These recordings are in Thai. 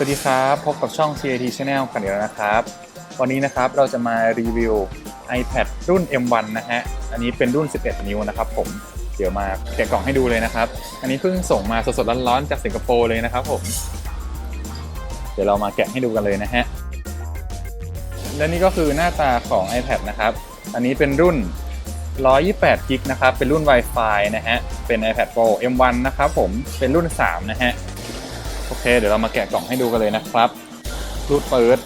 สวัสดีครับ พบกับช่อง CAT Channel กันอีกแล้วนะครับ วันนี้นะครับเราจะมารีวิว iPad รุ่น M1 นะฮะ อันนี้เป็นรุ่น 11 นิ้วนะครับผม เดี๋ยวมาแกะกล่องให้ดูเลยนะครับ อันนี้เพิ่งส่งมาสดๆร้อนๆจากสิงคโปร์เลยนะครับผม เดี๋ยวเรามาแกะให้ดูกันเลยนะฮะ และนี่ก็คือหน้าตาของ iPad นะครับ อันนี้เป็นรุ่น 128กิกนะครับ เป็นรุ่น Wi-Fi นะฮะ เป็น iPad Pro M1 นะครับผม เป็นรุ่น 3 นะฮะ โอเค เดี๋ยวเรามาแกะกล่องให้ดูกันเลยนะครับรูดเปิด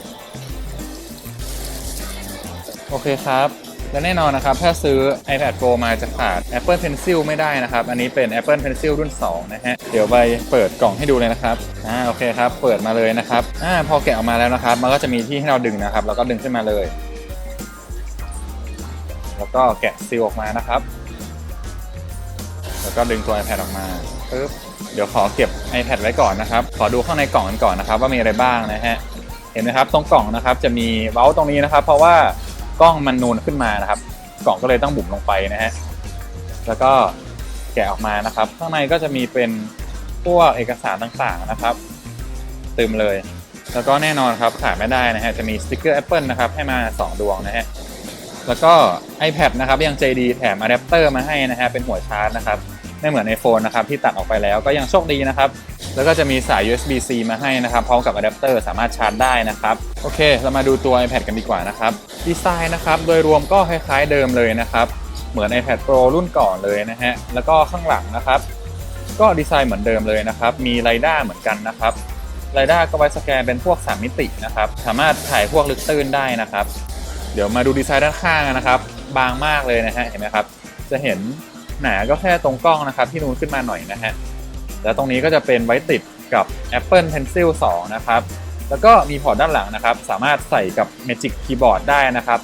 โอเคครับ และแน่นอนนะครับ ถ้าซื้อ iPad Pro มาจะขาด Apple Pencil ไม่ได้นะครับ อันนี้เป็น Apple Pencil รุ่น 2 นะฮะ เดี๋ยวไปเปิดกล่องให้ดูเลยนะครับ อ่า โอเคครับ เปิดมาเลยนะครับ อ่า พอแกะออกมาแล้วนะครับ มันก็จะมีที่ให้เราดึงนะครับ แล้วก็ดึงขึ้นมาเลย แล้วก็แกะซีลออกมานะครับ แล้วก็ดึงตัว iPad ออกมาปึ๊บ เดี๋ยวขอเก็บ iPad ไว้ก่อนนะครับ ขอดูข้างในกล่องกันก่อนนะครับ ว่ามีอะไรบ้างนะฮะ เห็นไหมครับตรงกล่องนะครับจะมีเว้าตรงนี้นะครับ เพราะว่ากล้องมันนูนขึ้นมานะครับ กล่องก็เลยต้องบุ๋มลงไปนะฮะ แล้วก็แกะออกมานะครับ ข้างในก็จะมีเป็นพวกเอกสารต่างๆนะครับเต็มเลย แล้วก็แน่นอนครับขาดไม่ได้นะฮะจะมีสติกเกอร์ Apple นะครับให้มา 2 ดวงนะฮะแล้วก็ iPad นะครับยังใจดีแถมอะแดปเตอร์มาให้นะฮะเป็นหัวชาร์จนะครับ ไม่เหมือน iPhone นะครับที่ตัดออกไปแล้วก็ยังโชคดีนะครับ แล้วก็จะมีสาย USB-C มาให้นะครับพร้อมกับอะแดปเตอร์สามารถชาร์จได้นะครับ โอเค เรามาดูตัว iPad กันดีกว่านะครับดีไซน์นะครับโดยรวมก็คล้ายๆเดิมเลยนะครับ เหมือน iPad Pro รุ่นก่อนเลยนะฮะแล้วก็ข้างหลังนะครับ ก็ดีไซน์เหมือนเดิมเลยนะครับ มีไรด้าเหมือนกันนะครับไรด้าก็ไว้สแกนเป็นพวก 3 มิตินะครับ สามารถถ่ายพวกลึกตื้นได้นะครับ เดี๋ยวมาดูดีไซน์ด้านข้างนะครับ บางมากเลยนะฮะเห็นไหมครับ จะเห็น หนาก็แค่ตรงกล้องนะครับที่นูนขึ้นมาหน่อยนะฮะแล้วตรงนี้ก็จะเป็นไว้ติดกับ Apple Pencil 2 นะครับ แล้วก็มีพอร์ตด้านหลังนะครับ สามารถใส่กับ Magic Keyboard ได้นะครับ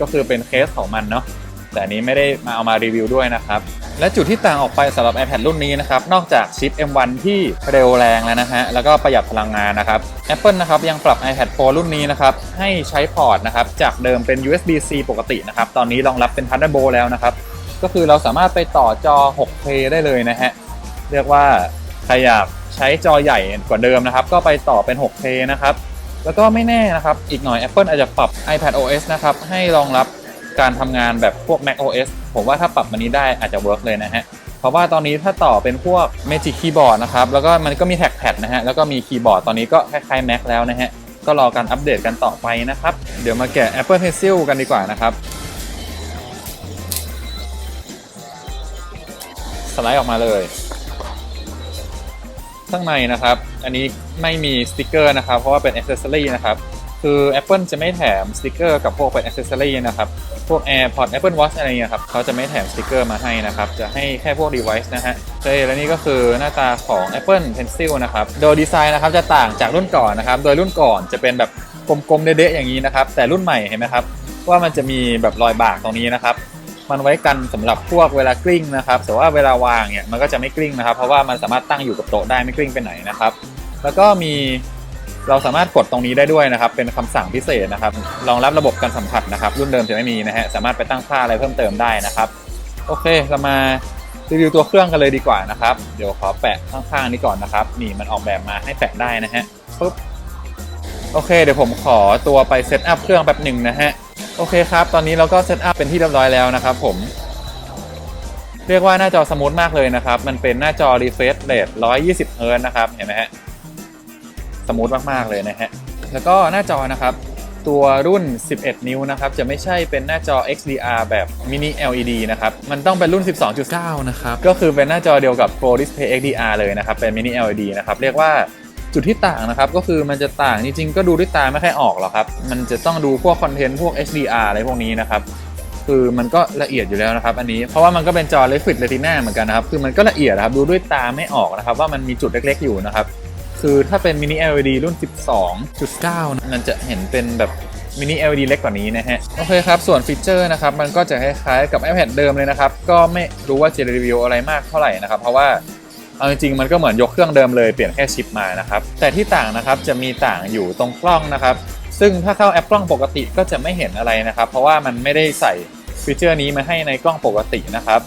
ก็คือเป็นเคสของมันเนาะแต่อันนี้ไม่ได้มาเอามารีวิวด้วยนะครับ และจุดที่ต่างออกไปสำหรับ iPad รุ่นนี้นะครับ นอกจากชิป M1 ที่เร็วแรงแล้วนะฮะ แล้วก็ประหยัดพลังงานนะครับ Apple นะครับยังปรับ iPad Pro รุ่นนี้นะครับ ให้ใช้พอร์ตนะครับ จากเดิมเป็น USB-C ปกตินะครับ ตอนนี้รองรับเป็น Thunderbolt แล้วนะครับ ก็คือเราสามารถไปต่อจอ 6K ได้เลยนะฮะ เรียกว่าใครอยากใช้จอใหญ่กว่าเดิมนะครับ ก็ไปต่อเป็น 6K นะครับ แล้วก็ไม่แน่นะครับ อีกหน่อย Apple อาจจะปรับ iPad OS นะครับ ให้รองรับการทำงานแบบพวก Mac OS ผมว่าถ้าปรับมันนี้ได้อาจจะเวิร์กเลยนะฮะ เพราะว่าตอนนี้ถ้าต่อเป็นพวก Magic Keyboard นะครับ แล้วก็มันก็มีแท็กแพดนะฮะ แล้วก็มีคีย์บอร์ดตอนนี้ก็คล้ายๆ Mac แล้วนะฮะ ก็รอการอัปเดตกันต่อไปนะครับ เดี๋ยวมาแกะ Apple Pencil กันดีกว่านะครับ ไลด์ออกมาเลย ข้างในนะครับ อันนี้ไม่มีสติกเกอร์นะครับ เพราะว่าเป็นอ c เซ s ซอรีนะครับ คือ Apple จะไม่แถมสติกเกอร์กับพวกเป็นอ c เซ s ซอรีนะครับ พวก AirPods Apple Watch อะไรเงี้ยครับเขาจะไม่แถมสติกเกอร์มาให้นะครับ จะให้แค่พวก device นะฮะโอเคและนี่ก็คือหน้าตาของ Apple Pencil นะครับ โดยดีไซน์นะครับจะต่างจากรุ่นก่อนนะครับ โดยรุ่นก่อนจะเป็นแบบกลมๆเด๊ะๆอย่างนี้นะครับ แต่รุ่นใหม่เห็นไหมครับว่ามันจะมีแบบรอยบากตรงนี้นะครับ มันไว้กันสำหรับพวกเวลากลิ้งนะครับแต่ว่าเวลาวางเนี่ยมันก็จะไม่กลิ้งนะครับ เพราะว่ามันสามารถตั้งอยู่กับโต๊ะได้ไม่กลิ้งไปไหนนะครับ แล้วก็มีเราสามารถกดตรงนี้ได้ด้วยนะครับ เป็นคำสั่งพิเศษนะครับรองรับระบบการสัมผัสนะครับ รุ่นเดิมจะไม่มีนะฮะสามารถไปตั้งค่าอะไรเพิ่มเติมได้นะครับ โอเคเรามารีวิวตัวเครื่องกันเลยดีกว่านะครับ เดี๋ยวขอแปะข้างๆนี้ก่อนนะครับ นี่มันออกแบบมาให้แปะได้นะฮะปุ๊บโอเค เดี๋ยวผมขอตัวไปเซตอัพเครื่องแป๊บหนึ่งนะฮะ โอเคครับ ตอนนี้เราก็เซตอัพเป็นที่เรียบร้อยแล้วนะครับผม เรียกว่าหน้าจอสมูทมากเลยนะครับ มันเป็นหน้าจอ refresh rate 120 Hz นะครับ เห็นไหมฮะ สมูทมาก ๆ เลยนะฮะ แล้วก็หน้าจอนะครับ ตัวรุ่น 11 นิ้วนะครับ จะไม่ใช่เป็นหน้าจอ XDR แบบ mini LED นะครับ มันต้องเป็นรุ่น 12.9 นะครับ ก็คือเป็นหน้าจอเดียวกับ Pro Display XDR เลยนะครับ เป็น mini LED นะครับ เรียกว่า จุดที่ต่างนะครับก็คือมันจะต่างจริงๆก็ดูด้วยตาไม่ค่อยออกหรอกครับ มันจะต้องดูพวกคอนเทนต์พวก HDR อะไรพวกนี้นะครับคือมันก็ละเอียดอยู่แล้วนะครับ อันนี้เพราะว่ามันก็เป็นจอ Reflex Retina เหมือนกันนะครับ คือมันก็ละเอียดครับดูด้วยตาไม่ออกนะครับ ว่ามันมีจุดเล็กๆอยู่นะครับ คือถ้าเป็น mini LED รุ่น 12.9นะมันจะเห็นเป็นแบบ mini LED เล็กกว่านี้นะฮะ โอเคครับ ส่วนฟีเจอร์นะครับ มันก็จะคล้ายๆกับ iPad เดิมเลยนะครับ ก็ไม่รู้ว่าจะรีวิวอะไรมากเท่าไหร่นะครับ เพราะว่า เอาจริงๆมันก็เหมือนยกเครื่องเดิมเลยเปลี่ยนแค่ชิปมานะครับแต่ที่ต่างนะครับจะมีต่างอยู่ตรงกล้องนะครับ ซึ่งถ้าเข้าแอปกล้องปกติก็จะไม่เห็นอะไรนะครับ เพราะว่ามันไม่ได้ใส่ฟีเจอร์นี้มาให้ในกล้องปกตินะครับ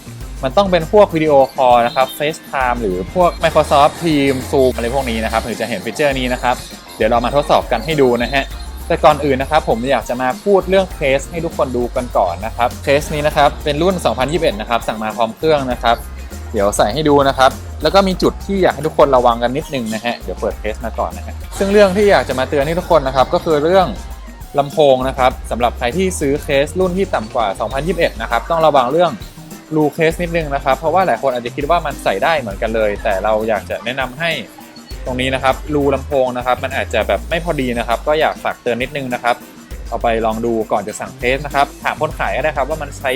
มันต้องเป็นพวกวิดีโอคอลนะครับ FaceTime หรือพวก Microsoft Teams Zoom อะไรพวกนี้นะครับถึงจะเห็นฟีเจอร์นี้นะครับเดี๋ยวเรามาทดสอบกันให้ดูนะฮะแต่ก่อนอื่นนะครับผมอยากจะมาพูดเรื่องเคสให้ทุกคนดูกันก่อนนะครับเคสนี้นะครับเป็นรุ่น 2021 นะครับสั่งมาพร้อมเครื่องนะครับ เดี๋ยวใส่ให้ดูนะครับ แล้วก็มีจุดที่อยากให้ทุกคนระวังกันนิดนึงนะฮะ เดี๋ยวเปิดเคสมาก่อนนะฮะ ซึ่งเรื่องที่อยากจะมาเตือนให้ทุกคนนะครับ ก็คือเรื่องลำโพงนะครับสำหรับใครที่ซื้อเคสรุ่นที่ต่ำกว่า 2021 นะครับ ต้องระวังเรื่องรูเคสนิดนึงนะครับ เพราะว่าหลายคนอาจจะคิดว่ามันใส่ได้เหมือนกันเลย แต่เราอยากจะแนะนำให้ตรงนี้นะครับรูลำโพงนะครับ มันอาจจะแบบไม่พอดีนะครับ ก็อยากฝากเตือนนิดนึงนะครับ เอาไปลองดูก่อนจะสั่งเคสนะครับ ถามคนขายก็ได้ครับว่ามันใช้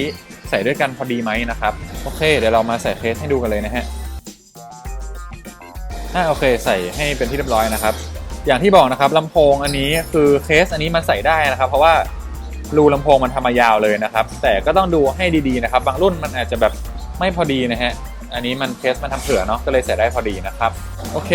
ใส่ด้วยกันพอดีไหมนะครับ โอเค เดี๋ยวเรามาใส่เคสให้ดูกันเลยนะฮะอ่าโอเค ใส่ให้เป็นที่เรียบร้อยนะครับ อย่างที่บอกนะครับลำโพงอันนี้คือเคสอันนี้มันใส่ได้นะครับ เพราะว่ารูลำโพงมันทำมายาวเลยนะครับ แต่ก็ต้องดูให้ดีๆนะครับ บางรุ่นมันอาจจะแบบไม่พอดีนะฮะ อันนี้มันเคสมันทำเผื่อเนาะ ก็เลยใส่ได้พอดีนะครับ โอเค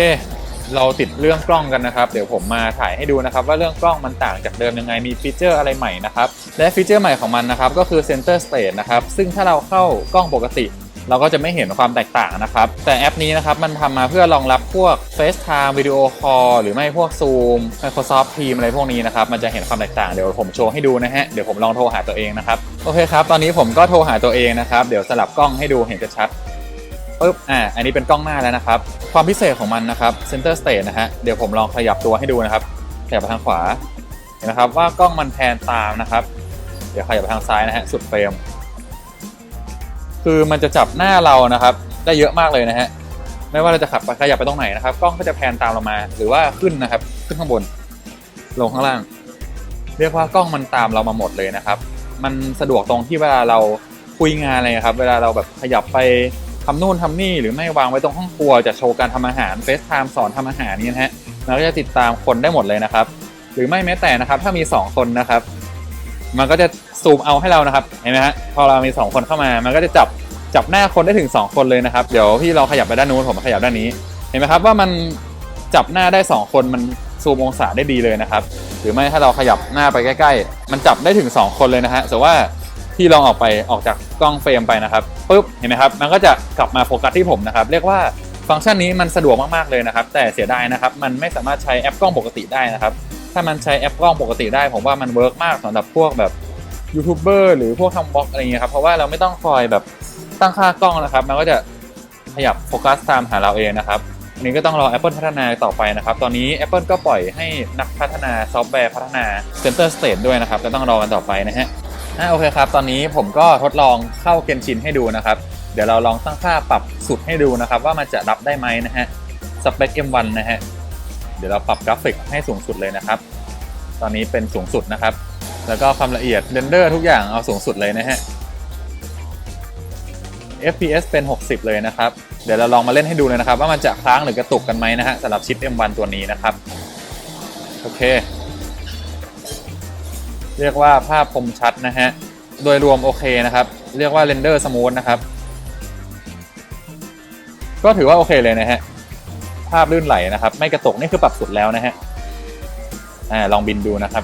เราติดเรื่องกล้องกันนะครับ เดี๋ยวผมมาถ่ายให้ดูนะครับ ว่าเรื่องกล้องมันต่างจากเดิมยังไงมีฟีเจอร์อะไรใหม่นะครับ และฟีเจอร์ใหม่ของมันนะครับก็คือ Center Stage นะครับ ซึ่งถ้าเราเข้ากล้องปกติเราก็จะไม่เห็นความแตกต่างนะครับ แต่แอปนี้นะครับ มันทำมาเพื่อรองรับพวก FaceTime วิดีโอคอลหรือไม่พวก Zoom Microsoft Teams อะไรพวกนี้นะครับ มันจะเห็นความแตกต่าง เดี๋ยวผมโชว์ให้ดูนะฮะ เดี๋ยวผมลองโทรหาตัวเองนะครับ โอเคครับ ตอนนี้ผมก็โทรหาตัวเองนะครับ เดี๋ยวสลับกล้องให้ดูเห็นชัด ปึ๊บอ่าอันนี้เป็นกล้องหน้าแล้วนะครับ ความพิเศษของมันนะครับ Center Stage นะฮะเดี๋ยวผมลองขยับตัวให้ดูนะครับขยับไปทางขวาเห็นนะครับว่ากล้องมันแพนตามนะครับ เดี๋ยวขยับไปทางซ้ายนะฮะสุดเฟรมคือมันจะจับหน้าเรานะครับ ได้เยอะมากเลยนะฮะไม่ว่าเราจะขับไปขยับไปตรงไหนนะครับกล้องก็จะแพนตามเรามา หรือว่าขึ้นนะครับ ขึ้นข้างบน ลงข้างล่าง เรียกว่ากล้องมันตามเรามาหมดเลยนะครับ มันสะดวกตรงที่เวลาเราคุยงานอะไรครับ เวลาเราแบบขยับไป ทำนู่นทำนี่หรือไม่วางไว้ตรงห้องครัวจะโชว์การทำอาหารเฟซไทม์สอนทำอาหารนี่นะฮะเราก็จะติดตามคนได้หมดเลยนะครับ หรือไม่แม้แต่นะครับ ถ้ามี 2 คนนะครับ มันก็จะซูมเอาให้เรานะครับเห็นไหมฮะพอเรามี 2 คนเข้ามา มันก็จะจับจับหน้าคนได้ถึง 2 คนเลยนะครับเดี๋ยวพี่เราขยับไปด้านนู้นผมขยับด้านนี้ เห็นไหมครับว่ามันจับหน้าได้ 2 คนมันซูมองศาได้ดีเลยนะครับ หรือไม่ถ้าเราขยับหน้าไปใกล้ ๆ มันจับได้ถึง 2 คนเลยนะฮะแต่ว่า พี่ลองออกไปออกจากกล้องเฟรมไปนะครับปุ๊บเห็นไหมครับ มันก็จะกลับมาโฟกัสที่ผมนะครับ เรียกว่าฟังก์ชันนี้มันสะดวกมากๆเลยนะครับ แต่เสียดายนะครับ มันไม่สามารถใช้แอปกล้องปกติได้นะครับ ถ้ามันใช้แอปกล้องปกติได้ ผมว่ามันเวิร์กมากสำหรับพวกแบบยูทูบเบอร์หรือพวกทำบล็อกอะไรเงี้ยครับเพราะว่าเราไม่ต้องคอยแบบตั้งค่ากล้องนะครับ มันก็จะขยับโฟกัสตามหาเราเองนะครับอันนี้ก็ต้องรอ Apple พัฒนาต่อไปนะครับ ตอนนี้ Apple ก็ปล่อยให้นักพัฒนาซอฟต์แวร์พัฒนา Center Stage ด้วยนะครับ ก็ต้องรอกันต่อไปนะฮะ อะโอเคครับ ตอนนี้ผมก็ทดลองเข้าเกนชินให้ดูนะครับ เดี๋ยวเราลองตั้งค่าปรับสุดให้ดูนะครับ ว่ามันจะรับได้ไหมนะฮะสเปค M1 นะฮะเดี๋ยวเราปรับกราฟิกให้สูงสุดเลยนะครับ ตอนนี้เป็นสูงสุดนะครับ แล้วก็ความละเอียดเรนเดอร์ทุกอย่างเอาสูงสุดเลยนะฮะ FPS เป็น 60 เลยนะครับ เดี๋ยวเราลองมาเล่นให้ดูเลยนะครับ ว่ามันจะค้างหรือกระตุกกันไหมนะฮะสำหรับชิป M1 ตัวนี้นะครับ โอเค เรียกว่าภาพคมชัดนะฮะ โดยรวมโอเคนะครับ เรียกว่าเรนเดอร์สมูทนะครับ ก็ถือว่าโอเคเลยนะฮะ ภาพลื่นไหลนะครับ ไม่กระตกนี่คือปรับสุดแล้วนะฮะอ่าลองบินดูนะครับ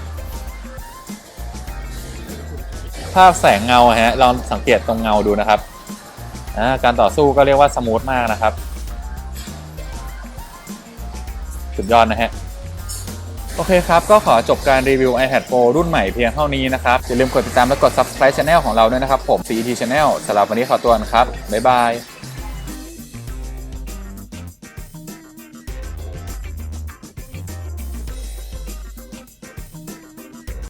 ภาพแสงเงาฮะลองสังเกตตรงเงาดูนะครับอ่าการต่อสู้ก็เรียกว่าสมูทมากนะครับ สุดยอดนะฮะ โอเคครับ ก็ขอจบการรีวิว iPad Pro รุ่นใหม่เพียงเท่านี้นะครับ อย่าลืมกดติดตามและกด subscribe channel ของเราด้วยนะครับผม CET Channel สำหรับวันนี้ขอตัวนะครับ บ๊ายบาย